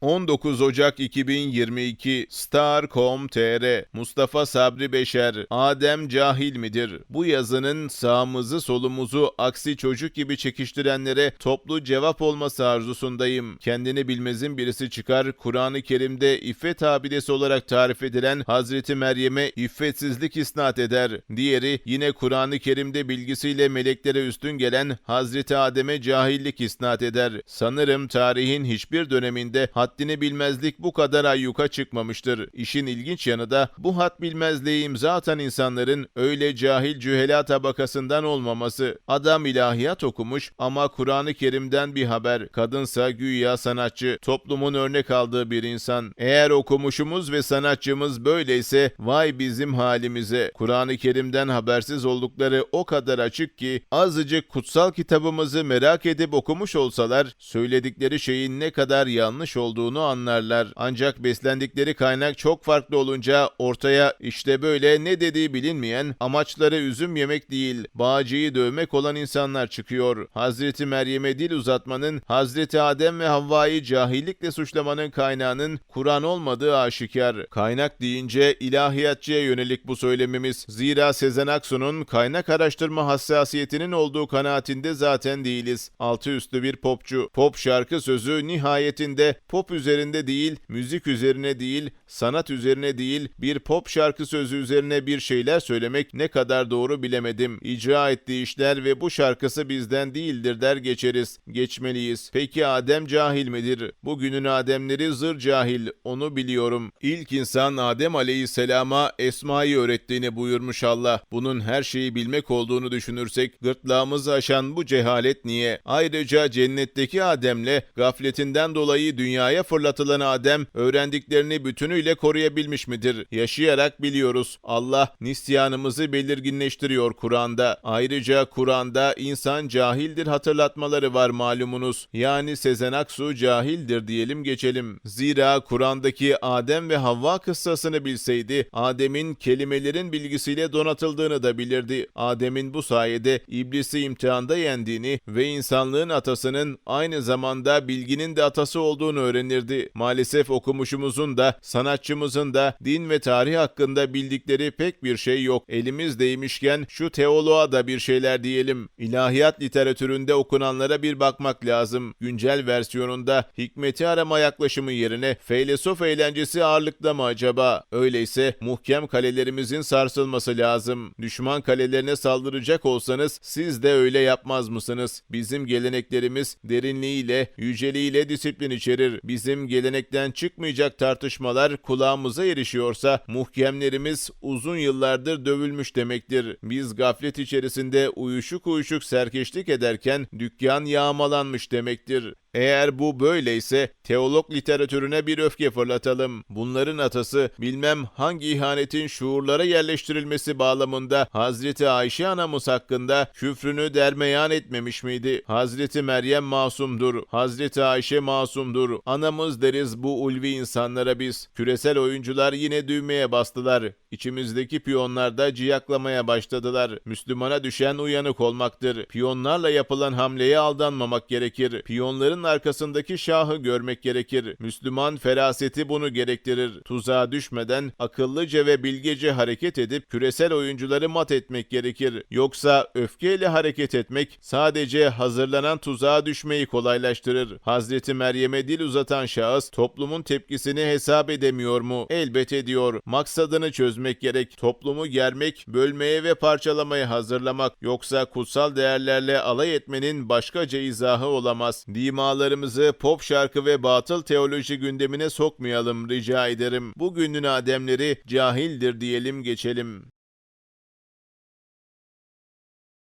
19 Ocak 2022 Star.com.tr Mustafa Sabri Beşer Adem cahil midir? Bu yazının sağımızı solumuzu aksi çocuk gibi çekiştirenlere toplu cevap olması arzusundayım. Kendini bilmezin birisi çıkar Kur'an-ı Kerim'de iffet abidesi olarak tarif edilen Hazreti Meryem'e iffetsizlik isnat eder. Diğeri yine Kur'an-ı Kerim'de bilgisiyle meleklere üstün gelen Hazreti Adem'e cahillik isnat eder. Sanırım tarihin hiçbir döneminde haddini bilmezlik bu kadar ayyuka çıkmamıştır. İşin ilginç yanı da bu had bilmezliği imza atan insanların öyle cahil cühela tabakasından olmaması. Adam ilahiyat okumuş ama Kur'an-ı Kerim'den bir haber. Kadınsa güya sanatçı, toplumun örnek aldığı bir insan. Eğer okumuşumuz ve sanatçımız böyleyse vay bizim halimize. Kur'an-ı Kerim'den habersiz oldukları o kadar açık ki azıcık kutsal kitabımızı merak edip okumuş olsalar söyledikleri şeyin ne kadar yanlış olduğunu anlarlar. Ancak beslendikleri kaynak çok farklı olunca ortaya işte böyle ne dediği bilinmeyen amaçları üzüm yemek değil bağcıyı dövmek olan insanlar çıkıyor. Hazreti Meryem'e dil uzatmanın Hazreti Adem ve Havva'yı cahillikle suçlamanın kaynağının Kur'an olmadığı aşikar. Kaynak deyince ilahiyatçıya yönelik bu söylemimiz. Zira Sezen Aksu'nun kaynak araştırma hassasiyetinin olduğu kanaatinde zaten değiliz. Altı üstü bir popçu. Pop şarkı sözü nihayetinde pop üzerinde değil, müzik üzerine değil, sanat üzerine değil, bir pop şarkı sözü üzerine bir şeyler söylemek ne kadar doğru bilemedim. İcra ettiği işler ve bu şarkısı bizden değildir der geçeriz. Geçmeliyiz. Peki Adem cahil midir? Bugünün Ademleri zır cahil, onu biliyorum. İlk insan Adem aleyhisselama Esma'yı öğrettiğini buyurmuş Allah. Bunun her şeyi bilmek olduğunu düşünürsek gırtlağımızı aşan bu cehalet niye? Ayrıca cennetteki Adem'le gafletinden dolayı dünyaya fırlatılan Adem öğrendiklerini bütünüyle koruyabilmiş midir? Yaşayarak biliyoruz. Allah nisyanımızı belirginleştiriyor Kur'an'da. Ayrıca Kur'an'da insan cahildir hatırlatmaları var malumunuz. Yani Sezen Aksu cahildir diyelim geçelim. Zira Kur'an'daki Adem ve Havva kıssasını bilseydi Adem'in kelimelerin bilgisiyle donatıldığını da bilirdi. Adem'in bu sayede iblisi imtihanda yendiğini ve insanlığın atasının aynı zamanda bilginin de atası olduğunu öğrenirdi. Maalesef okumuşumuzun da sanatçımızın da din ve tarih hakkında bildikleri pek bir şey yok. Elimizdeymişken şu teoloğa da bir şeyler diyelim. İlahiyat literatüründe okunanlara bir bakmak lazım. Güncel versiyonunda hikmeti arama yaklaşımı yerine feylesof eğlencesi ağırlıkta mı acaba? Öyleyse muhkem kalelerimizin sarsılması lazım. Düşman kalelerine saldıracak olsanız siz de öyle yapmaz mısınız? Bizim geleneklerimiz derinliğiyle, yüceliğiyle disiplin içerir. Bizim gelenekten çıkmayacak tartışmalar kulağımıza erişiyorsa muhkemlerimiz uzun yıllardır dövülmüş demektir. Biz gaflet içerisinde uyuşuk uyuşuk serkeşlik ederken dükkan yağmalanmış demektir. Eğer bu böyleyse teolog literatürüne bir öfke fırlatalım. Bunların atası bilmem hangi ihanetin şuurlara yerleştirilmesi bağlamında Hazreti Ayşe anamız hakkında küfrünü dermeyan etmemiş miydi? Hazreti Meryem masumdur. Hazreti Ayşe masumdur. Anamız deriz bu ulvi insanlara biz. Küresel oyuncular yine düğmeye bastılar. İçimizdeki piyonlar da ciyaklamaya başladılar. Müslümana düşen uyanık olmaktır. Piyonlarla yapılan hamleye aldanmamak gerekir. Piyonların arkasındaki şahı görmek gerekir. Müslüman feraseti bunu gerektirir. Tuzağa düşmeden akıllıca ve bilgece hareket edip küresel oyuncuları mat etmek gerekir. Yoksa öfkeyle hareket etmek sadece hazırlanan tuzağa düşmeyi kolaylaştırır. Hazreti Meryem'e dil uzatan şahıs toplumun tepkisini hesap edemiyor mu? Elbet ediyor. Maksadını çözmek gerek. Toplumu germek, bölmeye ve parçalamaya hazırlamak. Yoksa kutsal değerlerle alay etmenin başkaca izahı olamaz. Dimalarımızı pop şarkı ve batıl teoloji gündemine sokmayalım rica ederim. Bugünün ademleri cahildir diyelim geçelim.